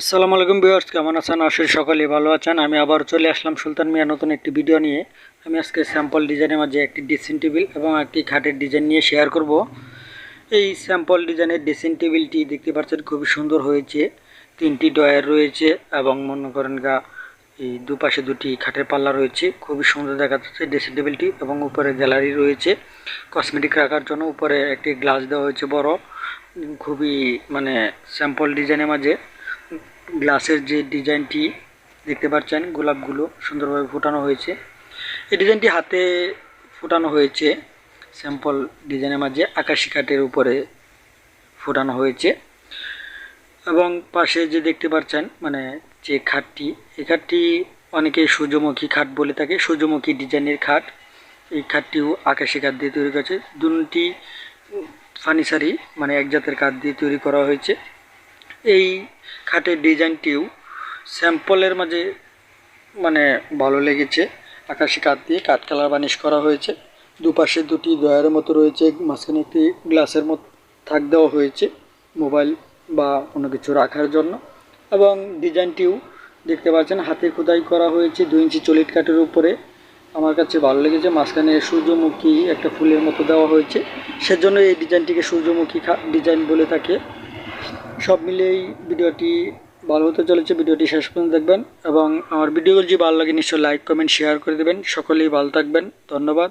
আসসালামু আলাইকুম ভিউয়ার্স, কেমন আছেন? আশির সকলে ভালো আছেন। আমি আবার চলে আসলাম সুলতান মিয়া নতুন একটি ভিডিও নিয়ে। আমি আজকে স্যাম্পল ডিজাইনের মাঝে একটি ড্রেসিং টেবিল এবং একটি খাটের ডিজাইন নিয়ে শেয়ার করব। এই স্যাম্পল ডিজাইনের ড্রেসিং টেবিলটি দেখতে পাচ্ছেন, খুবই সুন্দর হয়েছে। তিনটি ডয়ার রয়েছে এবং মনে করেন গা, এই দুপাশে দুটি খাটের পাল্লা রয়েছে। খুবই সুন্দর দেখা যাচ্ছে ড্রেসিং টেবিলটি এবং উপরে গ্যালারি রয়েছে। কসমেটিক রাখার জন্য উপরে একটি গ্লাস দেওয়া হয়েছে বড়। খুবই মানে স্যাম্পল ডিজাইনের মাঝে। গ্লাসের যে ডিজাইনটি দেখতে পাচ্ছেন, গোলাপগুলো সুন্দরভাবে ফোটানো হয়েছে। এই ডিজাইনটি হাতে ফোটানো হয়েছে, স্যাম্পল ডিজাইনের মাঝে আকাশি কাঠের উপরে ফোটানো হয়েছে। এবং পাশে যে দেখতে পাচ্ছেন মানে যে খাটটি, এই খাটটি অনেকে সূর্যমুখী খাট বলে থাকে, সূর্যমুখী ডিজাইনের খাট। এই খাটটিও আকাশি কাঠ দিয়ে তৈরি করেছে দুটি ফার্নিচারই মানে এক জাতের কাঠ দিয়ে তৈরি করা হয়েছে। এই খাটের ডিজাইনটিও স্যাম্পলের মাঝে মানে ভালো লেগেছে। আকাশি কাঠ দিয়ে কাঠ কালার বানিশ করা হয়েছে। দুপাশে দুটি দয়ারের মতো রয়েছে, মাঝখানে একটি গ্লাসের মতো থাক দেওয়া হয়েছে মোবাইল বা কোনো কিছু রাখার জন্য। এবং ডিজাইনটিও দেখতে পাচ্ছেন, হাতে খোদাই করা হয়েছে, দুই ইঞ্চি চলিট কাঠের উপরে। আমার কাছে ভালো লেগেছে, মাঝখানে সূর্যমুখী একটা ফুলের মতো দেওয়া হয়েছে। সেজন্য এই ডিজাইনটিকে সূর্যমুখী ডিজাইন বলে থাকে। সব মিলিয়েই ভিডিওটি ভালো হতে চলেছে। ভিডিওটি শেষ পর্যন্ত দেখবেন এবং আমার ভিডিওগুলো যদি ভালো লাগে নিশ্চয়ই লাইক কমেন্ট শেয়ার করে দেবেন। সকলেই ভালো থাকবেন। ধন্যবাদ।